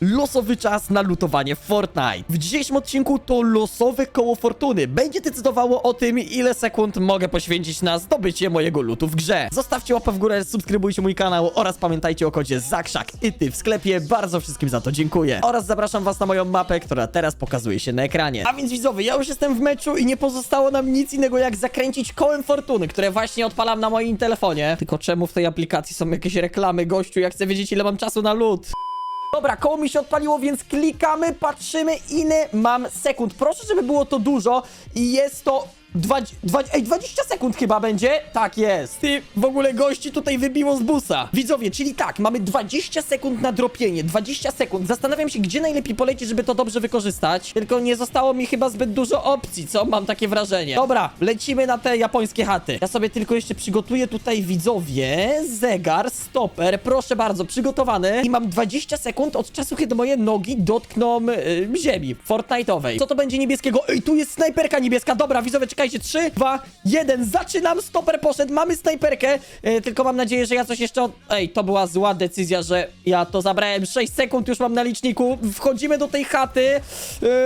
Losowy czas na lutowanie w Fortnite. W dzisiejszym odcinku to losowe koło fortuny. Będzie decydowało o tym, ile sekund mogę poświęcić na zdobycie mojego lutu w grze. Zostawcie łapę w górę, subskrybujcie mój kanał oraz pamiętajcie o kodzie ZAKSZAK i ty w sklepie. Bardzo wszystkim za to dziękuję. Oraz zapraszam was na moją mapę, która teraz pokazuje się na ekranie. A więc widzowie, ja już jestem w meczu i nie pozostało nam nic innego jak zakręcić kołem fortuny, które właśnie odpalam na moim telefonie. Tylko czemu w tej aplikacji są jakieś reklamy, gościu? Ja chcę wiedzieć, ile mam czasu na lód. Dobra, koło mi się odpaliło, więc klikamy, patrzymy ile mam sekund. Proszę, żeby było to dużo i jest to... Dwa, dwa, ej, 20 sekund chyba będzie? Tak jest. Ty, w ogóle gości tutaj wybiło z busa. Widzowie, czyli tak, mamy 20 sekund na dropienie, 20 sekund. Zastanawiam się, gdzie najlepiej polecieć, żeby to dobrze wykorzystać. Tylko nie zostało mi chyba zbyt dużo opcji, co? Mam takie wrażenie. Dobra, lecimy na te japońskie chaty. Ja sobie tylko jeszcze przygotuję tutaj, widzowie, zegar, stoper, proszę bardzo, przygotowany. I mam 20 sekund od czasu, kiedy moje nogi dotkną y, ziemi Fortnite'owej. Co to będzie niebieskiego? Ej, tu jest snajperka niebieska. Dobra, widzowie, czekajcie. 3, 2, 1. Zaczynam. Stoper poszedł. Mamy snajperkę. Y, tylko mam nadzieję, że ja coś jeszcze... Od... Ej, to była zła decyzja, że ja to zabrałem. 6 sekund już mam na liczniku. Wchodzimy do tej chaty.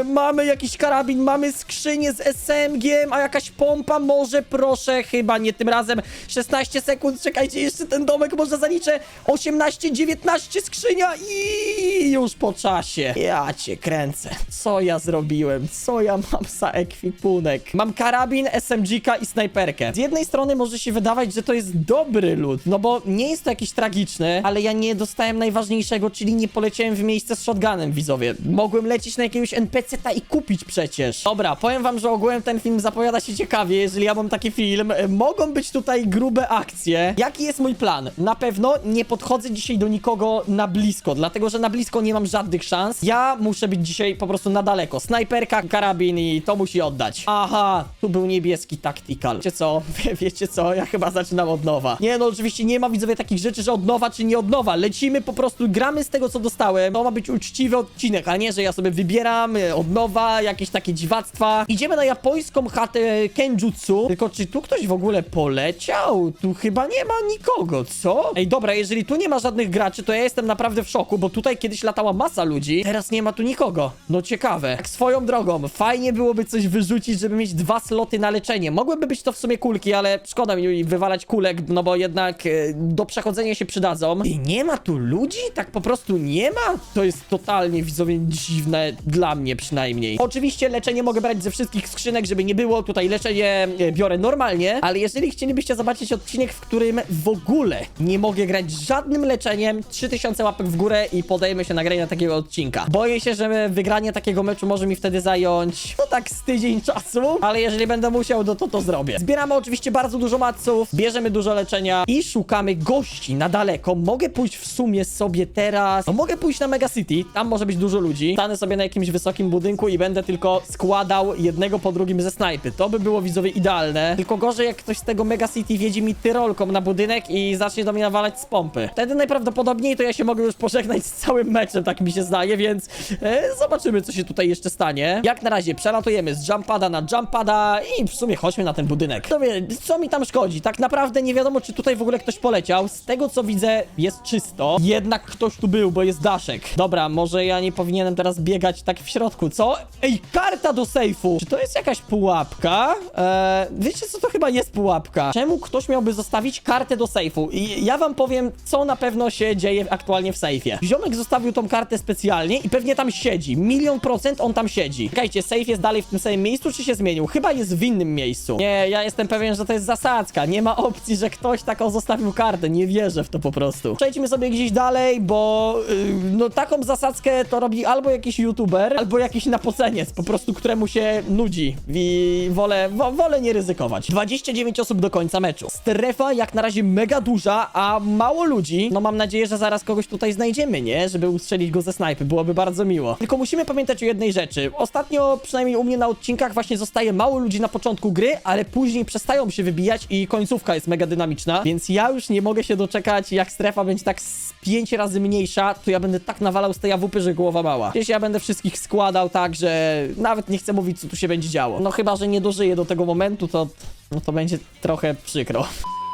Y, mamy jakiś karabin, mamy skrzynię z SMG, a jakaś pompa. Może, proszę, chyba nie tym razem. 16 sekund. Czekajcie, jeszcze ten domek może zaliczę. 18, 19 skrzynia i już po czasie. Ja cię kręcę. Co ja zrobiłem? Co ja mam za ekwipunek? Mam karabin, SMG-ka i snajperkę. Z jednej strony może się wydawać, że to jest dobry lód, no bo nie jest to jakiś tragiczny, ale ja nie dostałem najważniejszego, czyli nie poleciałem w miejsce z shotgunem, widzowie. Mogłem lecieć na jakiegoś NPC-ta i kupić przecież. Dobra, powiem wam, że ogółem ten film zapowiada się ciekawie, jeżeli ja mam taki film. E, Mogą być tutaj grube akcje. Jaki jest mój plan? Na pewno nie podchodzę dzisiaj do nikogo na blisko, dlatego że na blisko nie mam żadnych szans. Ja muszę być dzisiaj po prostu na daleko. Snajperka, karabin i to musi oddać. Aha, tu był niebieski tactical. Wiecie co? Wie, wiecie co? Ja chyba zaczynam od nowa. Nie, no oczywiście nie ma widzowie takich rzeczy, że od nowa czy nie od nowa. Lecimy po prostu, gramy z tego co dostałem. To ma być uczciwy odcinek, a nie, że ja sobie wybieram e, od nowa jakieś takie dziwactwa. Idziemy na japońską chatę Kenjutsu. Tylko czy tu ktoś w ogóle poleciał? Tu chyba nie ma nikogo, co? Ej, dobra, jeżeli tu nie ma żadnych graczy, to ja jestem naprawdę w szoku, bo tutaj kiedyś latała masa ludzi. Teraz nie ma tu nikogo. No ciekawe. Tak swoją drogą, fajnie byłoby coś wyrzucić, żeby mieć dwa sloty na leczenie. Mogłyby być to w sumie kulki, ale szkoda mi wywalać kulek, no bo jednak e, do przechodzenia się przydadzą. I nie ma tu ludzi? Tak po prostu nie ma? To jest totalnie, widzowie, dziwne dla mnie przynajmniej. Oczywiście leczenie mogę brać ze wszystkich skrzynek, żeby nie było. Tutaj leczenie e, biorę normalnie, ale jeżeli chcielibyście zobaczyć odcinek, w którym w ogóle nie mogę grać żadnym leczeniem, 3000 łapek w górę i podejmę się nagrania takiego odcinka. Boję się, że wygranie takiego meczu może mi wtedy zająć, no tak z tydzień czasu, ale jeżeli będę musiał, no to to zrobię. Zbieramy oczywiście bardzo dużo maców, bierzemy dużo leczenia i szukamy gości na daleko. Mogę pójść w sumie sobie teraz, no mogę pójść na Mega City, tam może być dużo ludzi. Stanę sobie na jakimś wysokim budynku i będę tylko składał jednego po drugim ze snajpy. To by było widzowie idealne. Tylko gorzej jak ktoś z tego Mega City wiedzie mi tyrolką na budynek i zacznie do mnie nawalać z pompy. Wtedy najprawdopodobniej to ja się mogę już pożegnać z całym meczem, tak mi się zdaje, więc e, zobaczymy co się tutaj jeszcze stanie. Jak na razie przelatujemy z jumpada na jumpada i w sumie chodźmy na ten budynek. To wie, co mi tam szkodzi? Tak naprawdę nie wiadomo czy tutaj w ogóle ktoś poleciał. Z tego co widzę jest czysto. Jednak ktoś tu był, bo jest daszek. Dobra, może ja nie powinienem teraz biegać tak w środku, co? Ej, karta do sejfu! Czy to jest jakaś pułapka? Eee, wiecie co, to chyba jest pułapka. Czemu ktoś miałby zostawić kartę do sejfu? I ja wam powiem, co na pewno się dzieje aktualnie w sejfie. Ziomek zostawił tą kartę specjalnie i pewnie tam siedzi. Milion procent on tam siedzi. Czekajcie, sejf jest dalej w tym samym miejscu, czy się zmienił? Chyba jest w innym miejscu. Nie, ja jestem pewien, że to jest zasadzka. Nie ma opcji, że ktoś taką zostawił kartę. Nie wierzę w to po prostu. Przejdźmy sobie gdzieś dalej, bo yy, no taką zasadzkę to robi albo jakiś youtuber, albo jakiś napoceniec, po prostu któremu się nudzi i wolę, wo, wolę nie ryzykować. 29 osób do końca meczu. Strefa jak na razie mega duża, a mało ludzi. No mam nadzieję, że zaraz kogoś tutaj znajdziemy, nie? Żeby ustrzelić go ze snajpy. Byłoby bardzo miło. Tylko musimy pamiętać o jednej rzeczy. Ostatnio, przynajmniej u mnie na odcinkach, właśnie zostaje mało ludzi na początku gry, ale później przestają się wybijać i końcówka jest mega dynamiczna, więc ja już nie mogę się doczekać, jak strefa będzie tak z pięć razy mniejsza, to ja będę tak nawalał z tej awupy, że głowa mała. Przecież ja będę wszystkich składał tak, że nawet nie chcę mówić, co tu się będzie działo. No chyba, że nie dożyję do tego momentu, to, no to będzie trochę przykro.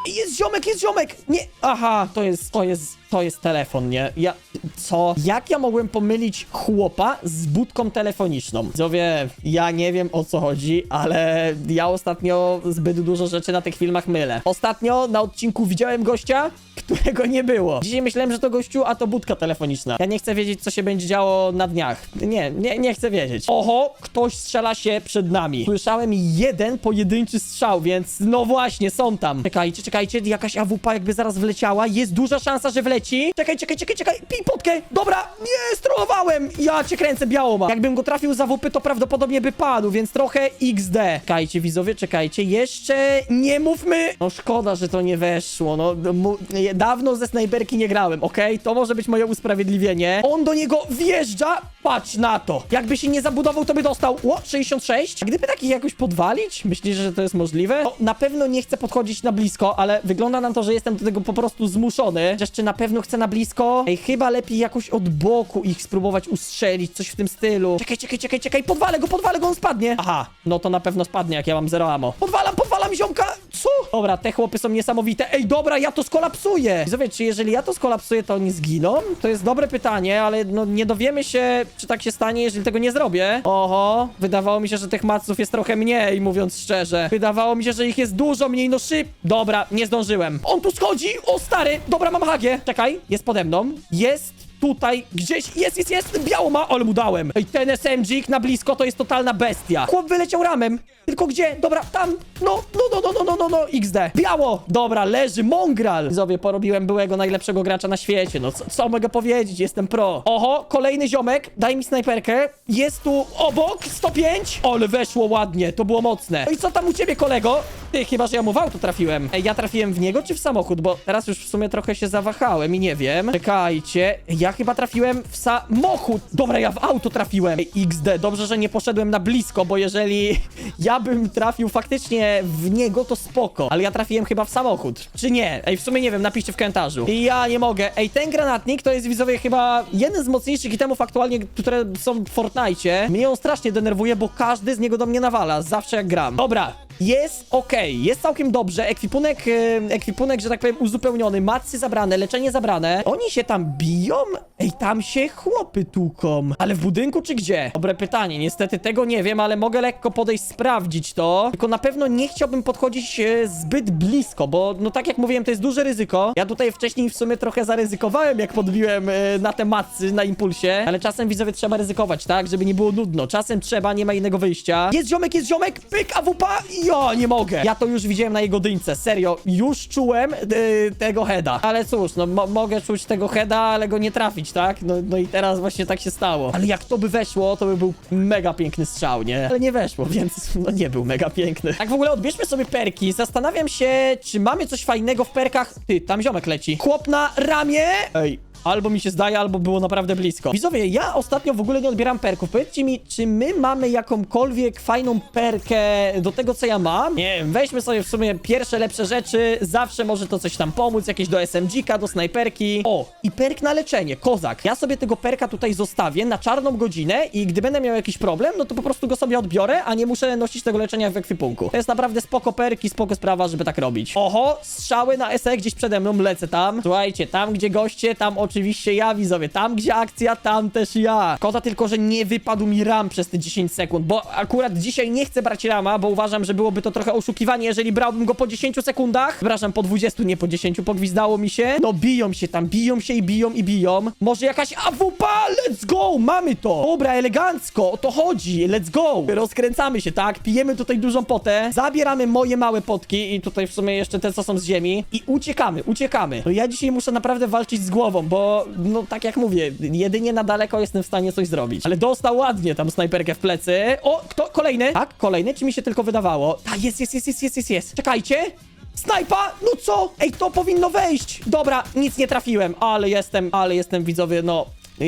Jest ziomek, jest ziomek! Nie! Aha, to jest, to jest, to jest telefon, nie? Ja... Co? Jak ja mogłem pomylić chłopa z budką telefoniczną? Widzowie, ja nie wiem o co chodzi, ale ja ostatnio zbyt dużo rzeczy na tych filmach mylę. Ostatnio na odcinku widziałem gościa, którego nie było. Dzisiaj myślałem, że to gościu, a to budka telefoniczna. Ja nie chcę wiedzieć, co się będzie działo na dniach. Nie, nie, nie chcę wiedzieć. Oho, ktoś strzela się przed nami. Słyszałem jeden pojedynczy strzał, więc no właśnie, są tam. Czekajcie, czekajcie, jakaś AWP jakby zaraz wleciała. Jest duża szansa, że wleci. Czekaj, czekaj, czekaj, czekaj. Pij potkę. Dobra, nie, strollowałem. Ja cię kręcę, białoma. Jakbym go trafił za AWP, to prawdopodobnie by padł, więc trochę XD. Czekajcie, widzowie, czekajcie. Jeszcze nie mówmy. No szkoda, że to nie weszło. No. Dawno ze snajperki nie grałem, okej? To może być moje usprawiedliwienie. On do niego wjeżdża. Patrz na to. Jakby się nie zabudował, to by dostał. O, 66. A gdyby takich jakoś podwalić? Myślisz, że to jest możliwe? No, na pewno nie chcę podchodzić na blisko, ale wygląda na to, że jestem do tego po prostu zmuszony. Jeszcze na pewno chcę na blisko. Ej, chyba lepiej jakoś od boku ich spróbować ustrzelić, coś w tym stylu. Czekaj, czekaj, czekaj, czekaj. Podwalę go, podwalę go, on spadnie. Aha, no to na pewno spadnie, jak ja mam zero ammo. Podwalam, podwalam ziomka. Dobra, te chłopy są niesamowite. Ej, dobra, ja to skolapsuję. Widzowie, czy jeżeli ja to skolapsuję, to oni zginą? To jest dobre pytanie, ale no nie dowiemy się, czy tak się stanie, jeżeli tego nie zrobię. Oho, wydawało mi się, że tych maców jest trochę mniej, mówiąc szczerze. Wydawało mi się, że ich jest dużo mniej, no szyb. Dobra, nie zdążyłem. On tu schodzi, o stary, dobra, mam hagię. Czekaj, jest pode mną. Jest tutaj gdzieś, jest, jest, jest, biało ma, ale mu dałem. Ej, ten SMG na blisko to jest totalna bestia. Chłop wyleciał ramem. Tylko gdzie? Dobra, tam. No, no, no, no, no, no, no, no, XD. Biało. Dobra, leży Mongral. Widzowie, porobiłem byłego najlepszego gracza na świecie. No, co, co mogę powiedzieć? Jestem pro. Oho, kolejny ziomek. Daj mi snajperkę. Jest tu obok, 105. Ale weszło ładnie, to było mocne. No i co tam u ciebie, kolego? Ty, chyba, że ja mu w auto trafiłem. Ej, ja trafiłem w niego czy w samochód? Bo teraz już w sumie trochę się zawahałem i nie wiem. Czekajcie. Ja chyba trafiłem w samochód. Dobra, ja w auto trafiłem. Ej, XD, dobrze, że nie poszedłem na blisko, bo jeżeli ja bym trafił faktycznie w niego, to spoko. Ale ja trafiłem chyba w samochód. Czy nie? Ej, w sumie nie wiem, napiszcie w komentarzu. I ja nie mogę. Ej, ten granatnik to jest widzowie chyba jeden z mocniejszych itemów aktualnie, które są w Fortnite. Mnie on strasznie denerwuje, bo każdy z niego do mnie nawala. Zawsze jak gram. Dobra. Jest okej, jest całkiem dobrze. Ekwipunek, e, ekwipunek, że tak powiem, uzupełniony, macy zabrane, leczenie zabrane. Oni się tam biją? Ej, tam się chłopy tłuką. Ale w budynku czy gdzie? Dobre pytanie, niestety tego nie wiem, ale mogę lekko podejść, sprawdzić to. Tylko na pewno nie chciałbym podchodzić e, zbyt blisko, bo no tak jak mówiłem, to jest duże ryzyko. Ja tutaj wcześniej w sumie trochę zaryzykowałem, jak podbiłem e, na te macy na impulsie, ale czasem widzowie trzeba ryzykować, tak? Żeby nie było nudno. Czasem trzeba, nie ma innego wyjścia. Jest ziomek, jest ziomek, pyk, AWP, ja nie mogę. Ja to już widziałem na jego dyńce, serio. Już czułem e, tego heada. Ale cóż, no mo mogę czuć tego heada, ale go nie trafić, tak? No, no i teraz właśnie tak się stało. Ale jak to by weszło, to by był mega piękny strzał, nie? Ale nie weszło, więc no nie był mega piękny. Tak w ogóle odbierzmy sobie perki. Zastanawiam się, czy mamy coś fajnego w perkach. Ty, tam ziomek leci. Chłop na ramię. Ej, Albo mi się zdaje, albo było naprawdę blisko. Widzowie, ja ostatnio w ogóle nie odbieram perków. Powiedzcie mi, czy my mamy jakąkolwiek fajną perkę do tego, co ja mam? Nie wiem, weźmy sobie w sumie pierwsze lepsze rzeczy. Zawsze może to coś tam pomóc. Jakieś do SMG-ka, do snajperki. O, i perk na leczenie, kozak. Ja sobie tego perka tutaj zostawię na czarną godzinę i gdy będę miał jakiś problem, no to po prostu go sobie odbiorę, a nie muszę nosić tego leczenia w ekwipunku. To jest naprawdę spoko perki, spoko sprawa, żeby tak robić. Oho, strzały na SE gdzieś przede mną, lecę tam. Słuchajcie, tam gdzie goście, tam oczywiście ja, widzowie. Tam gdzie akcja, tam też ja. Koda tylko, że nie wypadł mi ram przez te 10 sekund, bo akurat dzisiaj nie chcę brać rama, bo uważam, że byłoby to trochę oszukiwanie, jeżeli brałbym go po 10 sekundach. Przepraszam, po 20, nie po 10, pogwizdało mi się. No biją się tam, biją się i biją i biją. Może jakaś AWP, let's go, mamy to. Dobra, elegancko, o to chodzi, let's go. Rozkręcamy się, tak? Pijemy tutaj dużą potę, zabieramy moje małe potki i tutaj w sumie jeszcze te, co są z ziemi i uciekamy, uciekamy. No ja dzisiaj muszę naprawdę walczyć z głową, bo no tak jak mówię, jedynie na daleko jestem w stanie coś zrobić. Ale dostał ładnie tam snajperkę w plecy. O, kto? Kolejny? Tak, kolejny? Czy mi się tylko wydawało? A, jest, jest, jest, jest, jest, jest, jest. Czekajcie. Snajpa! No co? Ej, to powinno wejść! Dobra, nic nie trafiłem, ale jestem, ale jestem widzowie, no...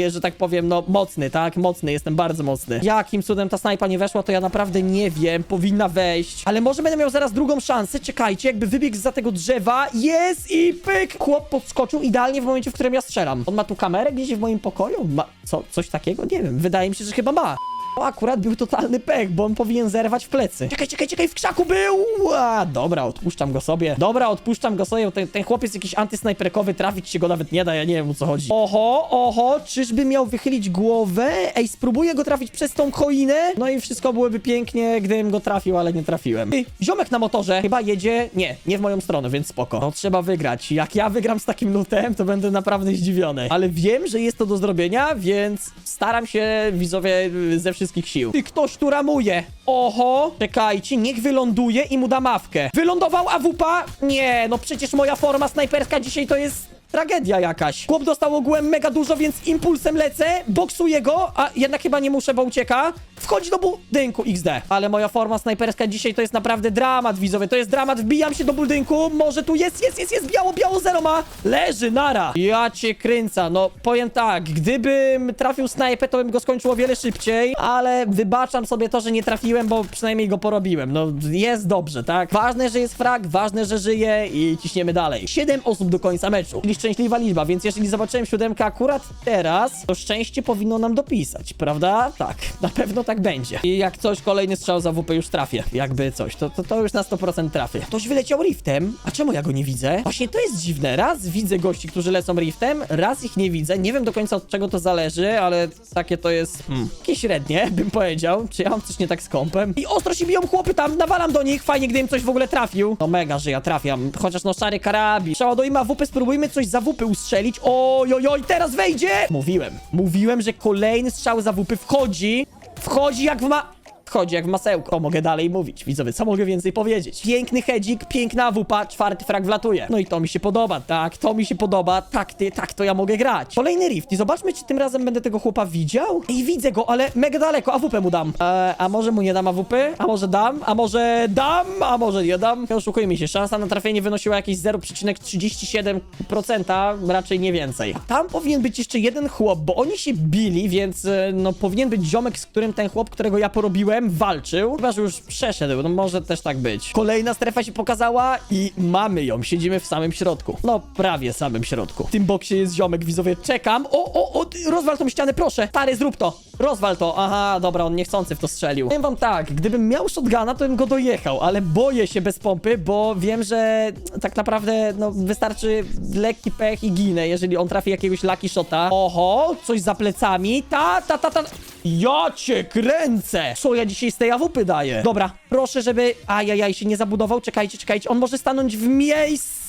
Że tak powiem, no mocny, tak? Mocny, jestem bardzo mocny. Jakim cudem ta snajpa nie weszła, to ja naprawdę nie wiem. Powinna wejść. Ale może będę miał zaraz drugą szansę. Czekajcie, jakby wybiegł za tego drzewa. Jest i pyk! Chłop podskoczył idealnie w momencie, w którym ja strzelam. On ma tu kamerę gdzieś w moim pokoju? Ma co, coś takiego? Nie wiem. Wydaje mi się, że chyba ma. To akurat był totalny pech, bo on powinien zerwać w plecy. Czekaj, czekaj, czekaj, w krzaku był! A, dobra, odpuszczam go sobie. Dobra, odpuszczam go sobie, ten, ten chłopiec jakiś antysnajperkowy, trafić się go nawet nie da, ja nie wiem o co chodzi. Oho, oho, czyżby miał wychylić głowę? Ej, spróbuję go trafić przez tą choinę? No i wszystko byłoby pięknie, gdybym go trafił, ale nie trafiłem. Ty, ziomek na motorze chyba jedzie, nie, nie w moją stronę, więc spoko. No trzeba wygrać. Jak ja wygram z takim lutem, to będę naprawdę zdziwiony. Ale wiem, że jest to do zrobienia, więc staram się, widzowie, ze wszystkich sił. Ty, ktoś tu ramuje. Oho, czekajcie, niech wyląduje i mu da mawkę. Wylądował AWP? Nie, no przecież moja forma snajperska dzisiaj to jest... Tragedia jakaś. Chłop dostał ogółem mega dużo, więc impulsem lecę, boksuję go, a jednak chyba nie muszę, bo ucieka. Wchodzi do budynku XD. Ale moja forma snajperska dzisiaj to jest naprawdę dramat, widzowie. To jest dramat, wbijam się do budynku. Może tu jest, jest, jest, jest, biało, biało, zero ma. Leży, nara. Ja cię kręcę. No, powiem tak, gdybym trafił snajpę, to bym go skończył o wiele szybciej, ale wybaczam sobie to, że nie trafiłem, bo przynajmniej go porobiłem. No, jest dobrze, tak? Ważne, że jest frag, ważne, że żyje i ciśniemy dalej. Siedem osób do końca meczu, szczęśliwa liczba, więc jeżeli zobaczyłem siódemkę akurat teraz, to szczęście powinno nam dopisać, prawda? Tak, na pewno tak będzie. I jak coś, kolejny strzał za WP już trafię, jakby coś, to, to, to już na 100% trafię. Ktoś wyleciał riftem, a czemu ja go nie widzę? Właśnie to jest dziwne, raz widzę gości, którzy lecą riftem, raz ich nie widzę, nie wiem do końca od czego to zależy, ale takie to jest, hmm, jakieś średnie, bym powiedział, czy ja mam coś nie tak z kompem. I ostro się biją chłopy tam, nawalam do nich, fajnie gdybym coś w ogóle trafił. No mega, że ja trafiam, chociaż no szary karabin. Przeładujmy AWP, spróbujmy coś za WP ustrzelić. Oj, oj, oj, teraz wejdzie! Mówiłem, mówiłem, że kolejny strzał za WP wchodzi, wchodzi jak w ma... Wchodzi jak w masełko. O, mogę dalej mówić. Widzowie, co mogę więcej powiedzieć? Piękny hedzik, piękna AWP, czwarty frag wlatuje. No i to mi się podoba, tak, to mi się podoba. Tak, ty, tak, to ja mogę grać. Kolejny rift i zobaczmy, czy tym razem będę tego chłopa widział. Ej, widzę go, ale mega daleko. AWP mu dam. Eee, a może mu nie dam AWP? A może dam? A może dam? A może nie dam? Nie oszukujmy się, szansa na trafienie wynosiła jakieś 0,37%, raczej nie więcej. A tam powinien być jeszcze jeden chłop, bo oni się bili, więc e, no powinien być ziomek, z którym ten chłop, którego ja porobiłem, walczył. Chyba, że już przeszedł, no może też tak być. Kolejna strefa się pokazała i mamy ją. Siedzimy w samym środku. No, prawie samym środku. W tym boksie jest ziomek, widzowie. Czekam. O, o, o, rozwal tą ścianę, proszę. Stary, zrób to. Rozwal to. Aha, dobra, on niechcący w to strzelił. Powiem wam tak, gdybym miał shotguna, to bym go dojechał, ale boję się bez pompy, bo wiem, że tak naprawdę, no, wystarczy lekki pech i ginę, jeżeli on trafi jakiegoś lucky shota. Oho, coś za plecami. Ta, ta, ta, ta. Ja cię kręcę! Co ja dzisiaj z tej AWP daję? Dobra, proszę, żeby... Ajajaj, się nie zabudował. Czekajcie, czekajcie. On może stanąć w miejscu.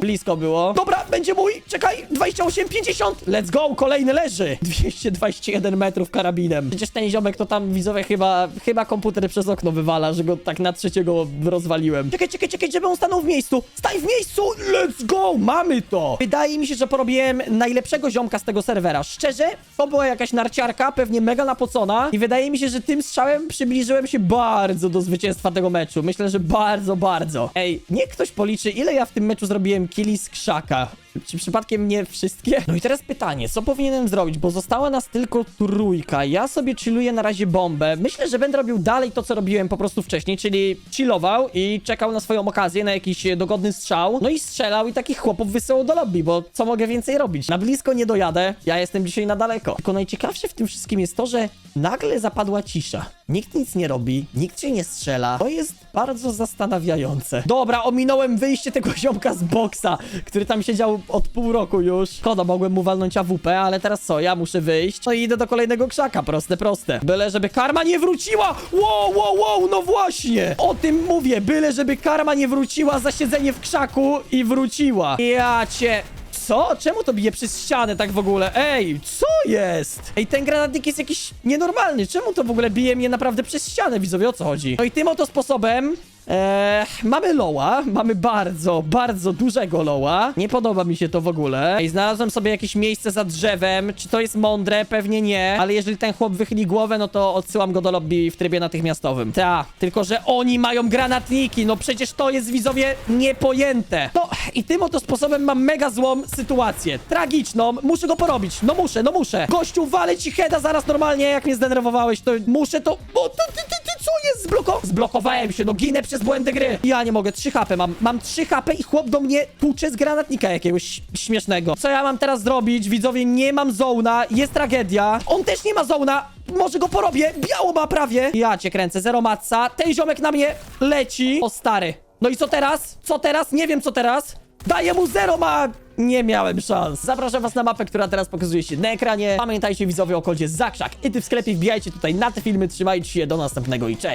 Blisko było. Dobra, będzie mój. Czekaj, 28, 50. Let's go, kolejny leży. 221 metrów karabinem. Przecież ten ziomek to tam widzowie chyba, chyba komputer przez okno wywala, że go tak na trzeciego rozwaliłem. Czekaj, czekaj, czekaj, żeby on stanął w miejscu. Stań w miejscu, let's go, mamy to. Wydaje mi się, że porobiłem najlepszego ziomka z tego serwera. Szczerze, to była jakaś narciarka, pewnie mega napocona i wydaje mi się, że tym strzałem przybliżyłem się bardzo do zwycięstwa tego meczu. Myślę, że bardzo, bardzo. Ej, niech ktoś policzy, ile ja w tym meczu zrobiłem killi z krzaka. Czy przypadkiem nie wszystkie? No i teraz pytanie, co powinienem zrobić, bo została nas tylko trójka. Ja sobie chilluję na razie bombę. Myślę, że będę robił dalej to, co robiłem po prostu wcześniej, czyli chillował i czekał na swoją okazję, na jakiś dogodny strzał. No i strzelał i takich chłopów wysyłał do lobby, bo co mogę więcej robić? Na blisko nie dojadę, ja jestem dzisiaj na daleko. Tylko najciekawsze w tym wszystkim jest to, że nagle zapadła cisza. Nikt nic nie robi, nikt się nie strzela. To jest bardzo zastanawiające. Dobra, ominąłem wyjście tego ziomka z boksa, który tam siedział od pół roku już. Szkoda, mogłem mu walnąć AWP, ale teraz co? Ja muszę wyjść. No i idę do kolejnego krzaka, proste, proste. Byle, żeby karma nie wróciła! Wow, wow, wow, no właśnie! O tym mówię, byle, żeby karma nie wróciła za siedzenie w krzaku i wróciła. Ja cię... Co? Czemu to bije przez ścianę tak w ogóle? Ej, co jest? Ej, ten granatnik jest jakiś nienormalny. Czemu to w ogóle bije mnie naprawdę przez ścianę, widzowie? O co chodzi? No i tym oto sposobem Eee, mamy loła, mamy bardzo, bardzo dużego loła. Nie podoba mi się to w ogóle. Ej, znalazłem sobie jakieś miejsce za drzewem. Czy to jest mądre? Pewnie nie. Ale jeżeli ten chłop wychyli głowę, no to odsyłam go do lobby w trybie natychmiastowym. Ta, tylko że oni mają granatniki. No przecież to jest widzowie niepojęte. No i tym oto sposobem mam mega złą sytuację. Tragiczną. Muszę go porobić. No muszę, no muszę. Gościu, walę ci heada zaraz normalnie, jak mnie zdenerwowałeś, to muszę to... O, ty, ty, ty, ty, co jest? Zbloko... Zblokowałem się, no ginę przez błędy gry. Ja nie mogę, 3 HP mam. Mam 3 HP i chłop do mnie tłucze z granatnika jakiegoś śmiesznego. Co ja mam teraz zrobić? Widzowie, nie mam zona, jest tragedia. On też nie ma zona. może go porobię. Biało ma prawie. Ja cię kręcę, zero matca. Ten ziomek na mnie leci. O stary. No i co teraz? Co teraz? Nie wiem co teraz. Daję mu zero ma... Nie miałem szans. Zapraszam was na mapę, która teraz pokazuje się na ekranie. Pamiętajcie widzowie o kodzie ZAKRZAK. I ty w sklepie wbijajcie tutaj na te filmy. Trzymajcie się, do następnego i cześć.